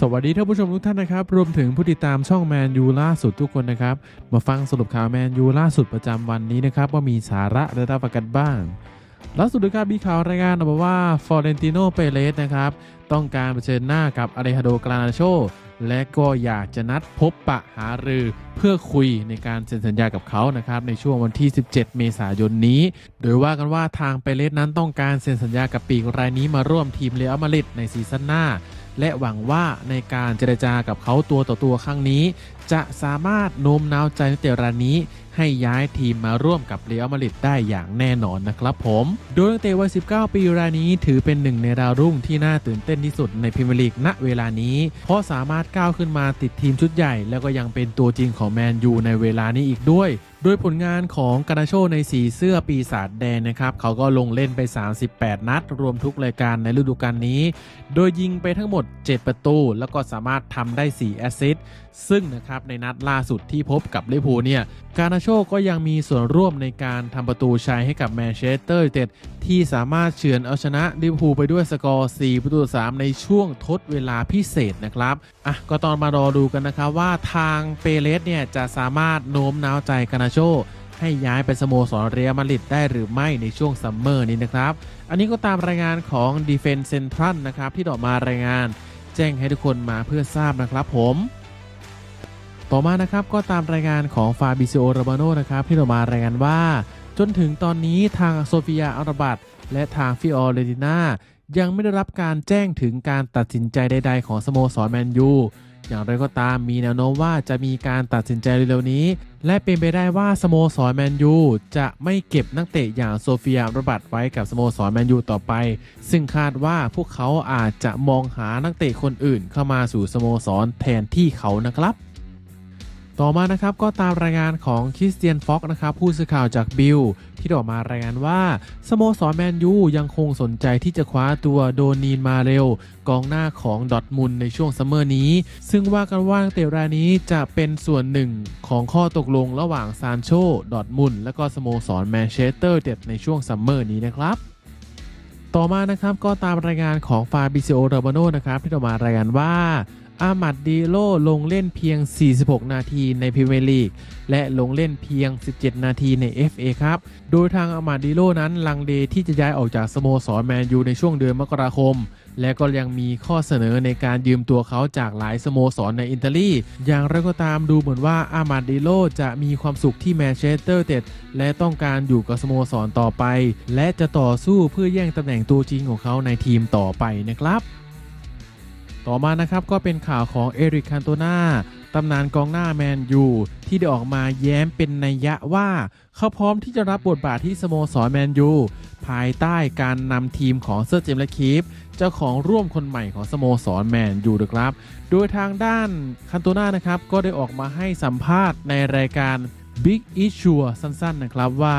สวัสดีท่านผู้ชมทุกท่านนะครับ รวมถึงผู้ติดตามช่องแมนยูล่าสุดทุกคนนะครับ มาฟังสรุปข่าวแมนยูล่าสุดประจำวันนี้นะครับ ว่ามีสาระและรับประกันบ้าง ล่าสุดนะครับมีข่าวรายงานออกมาว่าฟอร์เรนติโนเปเรสนะครับ ต้องการเผชิญหน้ากับอเลฮาโดกรานาโช และก็อยากจะนัดพบปะหารือเพื่อคุยในการเซ็นสัญญากับเขานะครับในช่วงวันที่ 17 เมษายนนี้ โดยว่ากันว่าทางเปเรสนั้นต้องการเซ็นสัญญากับปีกรายนี้มาร่วมทีมเรอัลมาดริดในซีซั่นหน้า และหวังว่าในการเจรจากับเขาตัวต่อตัวครั้งนี้ จะสามารถโน้มน้าวใจนักเตะรายนี้ให้ย้ายทีมมาร่วมกับเรอัลมาดริดได้อย่างแน่นอนนะครับผม โดยนักเตะวัย 19 ปีรายนี้ถือเป็นหนึ่งในดาวรุ่งที่น่าตื่นเต้นที่สุดในพรีเมียร์ลีกณเวลานี้ เพราะสามารถก้าวขึ้นมาติดทีมชุดใหญ่ แล้วก็ยังเป็นตัวจริงของแมนยูในเวลานี้อีกด้วยโดยผลงานของกานาโชในสีเสื้อปีศาจแดงนะครับ เขาก็ลงเล่นไป 38 นัด รวมทุกรายการในฤดูกาลนี้ โดยยิงไปทั้งหมด 7 ประตู แล้วก็สามารถทำได้ 4 แอสซิสต์ซึ่งนะครับในนัดล่าสุดที่พบกับลิเวอร์พูลเนี่ยกานาโชก็ยังมีส่วนร่วมในการทำประตูชัยให้กับแมนเชสเตอร์ยูไนเต็ดที่สามารถเฉือนเอาชนะลิเวอร์พูลไปด้วยสกอร์ 4 ประตู 3 ในช่วงทดเวลาพิเศษนะครับอะก็ตอนมารอดูกันนะครับว่าทางเปเรสเนี่ยจะสามารถโน้มน้าวใจกานาโชให้ย้ายไปสโมสรเรอัลมาดริดได้หรือไม่ในช่วงซัมเมอร์นี้นะครับ อันนี้ก็ตามรายงานของ Defense Central นะครับที่ออกมารายงาน แจ้งให้ทุกคนมาเพื่อทราบนะครับผม ต่อมานะครับก็ตามรายงานของฟาบิซิโอโรมาโนนะครับที่ออกมารายงานว่า จนถึงตอนนี้ทางโซฟียอัลราบัตและทางฟิออเรติน่ายังไม่ได้รับการแจ้งถึงการตัดสินใจใด ๆ ของสโมสรแมนยูอย่างไรก็ตามมีแนวโน้มว่าจะมีการตัดสินใจเร็วๆนี้ และเป็นไปได้ว่าสโมสรแมนยูจะไม่เก็บนักเตะอย่างโซเฟียอัลรบัตไว้กับสโมสรแมนยูต่อไป ซึ่งคาดว่าพวกเขาอาจจะมองหานักเตะคนอื่นเข้ามาสู่สโมสรแทนที่เขานะครับ ต่อมานะครับก็ตามรายงานของคริสเตียนฟ็อกนะครับผู้สื่อข่าวจากบิลที่ออกมารายงานว่าสโมสรแมนยูยังคงสนใจที่จะคว้าตัวโดนีนมาเร็วกองหน้าของดอทมุนในช่วงซัมเมอร์นี้ ซึ่งว่ากันว่าเตะรายนี้จะเป็นส่วนหนึ่งของข้อตกลงระหว่างซานโชดอทมุนและก็สโมสรแมนเชสเตอร์เด็ดในช่วงซัมเมอร์นี้นะครับต่อมานะครับก็ตามรายงานของฟาบิซิโอโรบาโนนะครับที่ออกมารายงานว่า อามัดดีโลลงเล่นเพียง 46 นาทีในพรีเมียร์ลีก และลงเล่นเพียง 17 นาทีใน FA ครับ โดยทางอามัดดีโลนั้นลังเลที่จะย้ายออกจากสโมสรแมนยูในช่วงเดือนมกราคม และก็ยังมีข้อเสนอในการยืมตัวเขาจากหลายสโมสรในอิตาลี อย่างไรก็ตามดูเหมือนว่าอามัดดีโลจะมีความสุขที่แมนเชสเตอร์เต็ดและต้องการอยู่กับสโมสรต่อไป และจะต่อสู้เพื่อแย่งตำแหน่งตัวจริงของเขาในทีมต่อไปนะครับ ต่อมานะครับก็เป็นข่าวของเอริกคันโตนาตำนานกองหน้าแมนยูที่ได้ออกมาแย้มเป็นนัยยะว่า เขาพร้อมที่จะรับบทบาทที่สโมสรแมนยูภายใต้การนำทีมของเซอร์เจมส์และคีฟเจ้าของร่วมคนใหม่ของสโมสรแมนยูนะครับ โดยทางด้านคันโตนานะครับก็ได้ออกมาให้สัมภาษณ์ในรายการ Big Issue สั้นๆนะครับว่า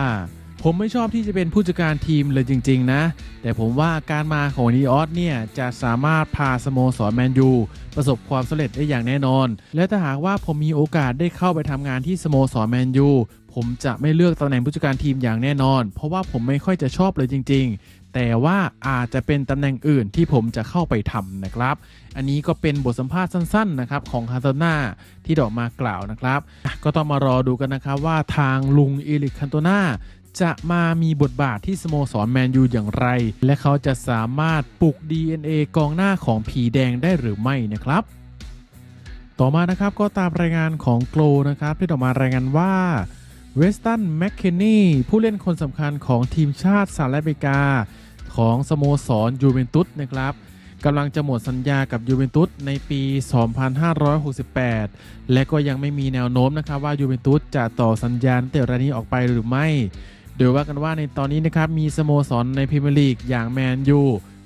ผมไม่ชอบที่จะเป็นผู้จัดการทีมเลยจริง ๆ นะ แต่ผมว่าการมาของนีออสเนี่ย จะสามารถพาสโมสรแมนยูประสบความสำเร็จได้อย่างแน่นอน และถ้าหากว่าผมมีโอกาสได้เข้าไปทำงานที่สโมสรแมนยูผมจะไม่เลือกตำแหน่งผู้จัดการทีมอย่างแน่นอน เพราะว่าผมไม่ค่อยจะชอบเลยจริง ๆ แต่ว่าอาจจะเป็นตำแหน่งอื่นที่ผมจะเข้าไปทำนะครับ อันนี้ก็เป็นบทสัมภาษณ์สั้นๆนะครับของฮันเตนาที่ดออกมากล่าวนะครับ ก็ต้องมารอดูกันนะครับว่าทางลุงเอลิกคันโตนา จะมามีบทบาทที่สโมสรแมนยูอย่างไร และเขาจะสามารถปลุก DNA กองหน้าของผีแดงได้หรือไม่นะครับ ต่อมานะครับก็ตามรายงานของโกลนะครับที่ออกมารายงานว่าเวสตันแมคเคนนีผู้เล่นคนสำคัญของทีมชาติสหรัฐอเมริกา ของสโมสรยูเวนตุสนะครับกำลังจะหมดสัญญากับยูเวนตุสในปี 2568 และก็ยังไม่มีแนวโน้มนะครับว่ายูเวนตุสจะต่อสัญญาณเตะรายนี้ออกไปหรือไม่ โดยว่ากันว่าในตอนนี้นะครับมีสโมสรในพรีเมียร์ลีกอย่างแมนยู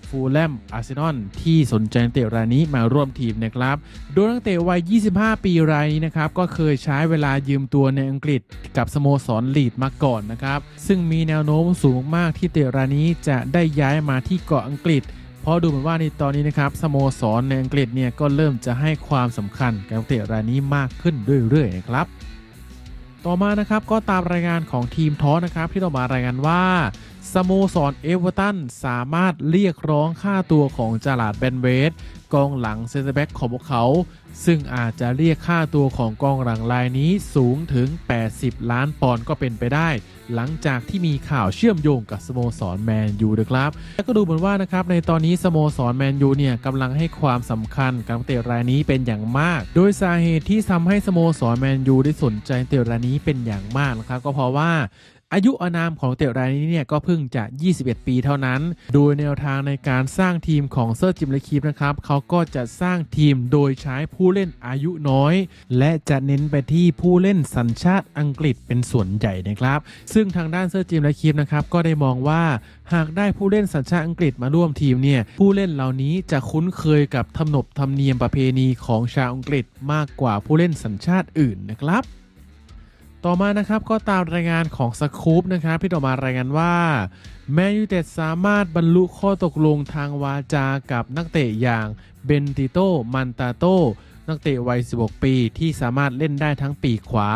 ฟูลแลมอาร์เซนอลที่สนใจนักเตะรายนี้มาร่วมทีมนะครับ โดยนักเตะวัย 25 ปีรายนี้นะครับ ก็เคยใช้เวลายืมตัวในอังกฤษกับสโมสรลีดมาก่อนนะครับ ซึ่งมีแนวโน้มสูงมากที่เตะรายนี้จะได้ย้ายมาที่เกาะอังกฤษเพราะดูเหมือนว่าในตอนนี้นะครับสโมสรในอังกฤษเนี่ยก็เริ่มจะให้ความสำคัญกับนักเตะรายนี้มากขึ้นเรื่อยๆนะครับ ต่อมานะครับก็ตามรายงานของทีมท้อนะครับที่ต้อมารายงานว่าสโมสรเอเวอร์ตันสามารถเรียกร้องค่าตัวของจาลาดแบนเวส กองหลังเซนเตอร์แบ็กของพวกเขา ซึ่งอาจจะเรียกค่าตัวของกองหลังรายนี้สูงถึง 80 ล้านปอนด์ก็เป็นไปได้ หลังจากที่มีข่าวเชื่อมโยงกับสโมสรแมนยูนะครับ แล้วก็ดูเหมือนว่านะครับในตอนนี้สโมสรแมนยูเนี่ยกำลังให้ความสำคัญกับนักเตะรายนี้เป็นอย่างมาก โดยสาเหตุที่ทำให้สโมสรแมนยูได้สนใจนักเตะรายนี้เป็นอย่างมากนะครับก็เพราะว่า อายุอานามของเตะรายนี้เนี่ยก็เพิ่งจะ 21 ปีเท่านั้น โดยแนวทางในการสร้างทีมของเซอร์จิมเลคีฟนะครับเขาก็จะสร้างทีมโดยใช้ผู้เล่นอายุน้อย และจะเน้นไปที่ผู้เล่นสัญชาติอังกฤษเป็นส่วนใหญ่นะครับ ซึ่งทางด้านเซอร์จิมและคีฟนะครับก็ได้มองว่าหากได้ผู้เล่นสัญชาติอังกฤษมาร่วมทีมเนี่ยผู้เล่นเหล่านี้จะคุ้นเคยกับธรรมนบธรรมเนียมประเพณีของชาวอังกฤษมากกว่าผู้เล่นสัญชาติอื่นนะครับ ต่อมานะครับก็ตามรายงานของสคูปนะครับที่ต่อมารายงานว่า แมนยูเต็ดสามารถบรรลุข้อตกลงทางวาจากับนักเตะอย่างเบนติโตมันตาโตนักเตะวัย 16 ปีที่สามารถเล่นได้ทั้งปีกขวา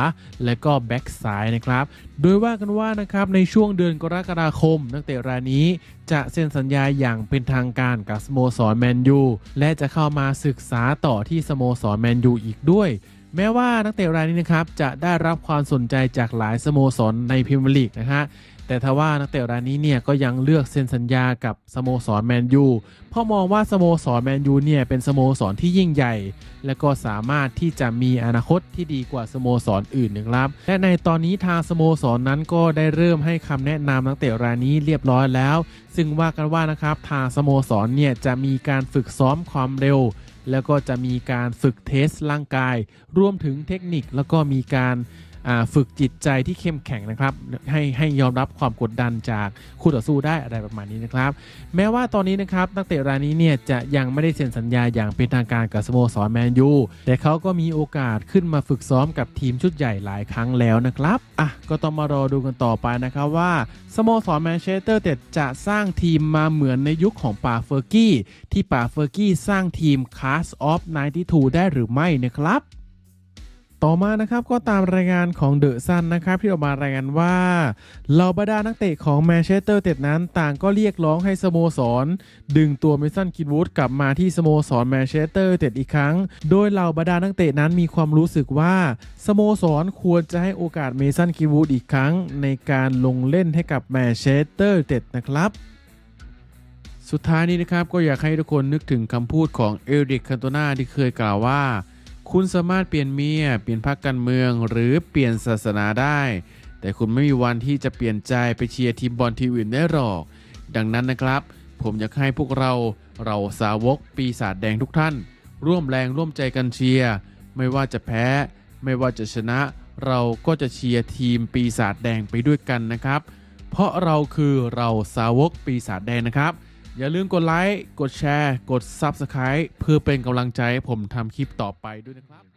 และก็แบ็กซ้ายนะครับ โดยว่ากันว่านะครับในช่วงเดือนกรกฎาคม นักเตะรายนี้จะเซ็นสัญญาอย่างเป็นทางการกับสโมสรแมนยูและจะเข้ามาศึกษาต่อที่สโมสรแมนยูอีกด้วย แม้ว่านักเตะรายนี้นะครับจะได้รับความสนใจจากหลายสโมสรในพรีเมียร์ลีกนะฮะแต่ทว่านักเตะรายนี้เนี่ยก็ยังเลือกเซ็นสัญญากับสโมสรแมนยูเพราะมองว่าสโมสรแมนยูเนี่ยเป็นสโมสรที่ยิ่งใหญ่ และก็สามารถที่จะมีอนาคตที่ดีกว่าสโมสรอื่นนะครับและในตอนนี้ทางสโมสรนนั้นก็ได้เริ่มให้คำแนะนำนักเตะรายนี้เรียบร้อยแล้ว ซึ่งว่ากันว่านะครับทางสโมสรเนี่ยจะมีการฝึกซ้อมความเร็ว แล้วก็จะมีการฝึกเทสร่างกาย รวมถึงเทคนิคแล้วก็มีการ ฝึกจิตใจที่เข้มแข็งนะครับ ให้ให้ยอมรับความกดดันจากคู่ต่อสู้ได้อะไรประมาณนี้นะครับ แม้ว่าตอนนี้นะครับนักเตะรายนี้เนี่ยจะยังไม่ได้เซ็นสัญญาอย่างเป็นทางการกับสโมสรแมนยูแต่เขาก็มีโอกาสขึ้นมาฝึกซ้อมกับทีมชุดใหญ่หลายครั้งแล้วนะครับอะก็ต้องมารอดูกันต่อไปนะครับว่าสโมสรแมนเชสเตอร์เต็ดจะสร้างทีมมาเหมือนในยุคของป่าเฟอร์กี้ที่ป่าเฟอร์กี้สร้างทีม Cast of 92ได้หรือไม่นะครับ ต่อมานะครับก็ตามรายงานของเดอะซันนะครับที่ออกมารายงานว่าเหล่าบรรดานักเตะของแมนเชสเตอร์เต็ดนั้นต่างก็เรียกร้องให้สโมสร ดึงตัวเมสันกินวูดกลับมาที่สโมสรแมนเชสเตอร์เต็ดอีกครั้ง โดยเหล่าบรรดานักเตะนั้นมีความรู้สึกว่าสโมสรควรจะให้โอกาสเมสันกินวูดอีกครั้ง ในการลงเล่นให้กับแมนเชสเตอร์เต็ดนะครับสุดท้ายนี้นะครับก็อยากให้ทุกคนนึกถึงคำพูดของเอริกคันโตนาที่เคยกล่าวว่า คุณสามารถเปลี่ยนเมีย เปลี่ยนพรรคการเมือง หรือเปลี่ยนศาสนาได้ แต่คุณไม่มีวันที่จะเปลี่ยนใจไปเชียร์ทีมบอลทีมอื่นได้หรอก ดังนั้นนะครับ ผมอยากให้พวกเราเราสาวกปีศาจแดงทุกท่าน ร่วมแรงร่วมใจกันเชียร์ไม่ว่าจะแพ้ ไม่ว่าจะชนะ เราก็จะเชียร์ทีมปีศาจแดงไปด้วยกันนะครับ เพราะเราคือเราสาวกปีศาจแดงนะครับ อย่าลืมกดไลค์ กดแชร์ กด Subscribe เพื่อเป็นกำลังใจให้ผมทำคลิปต่อไปด้วยนะครับ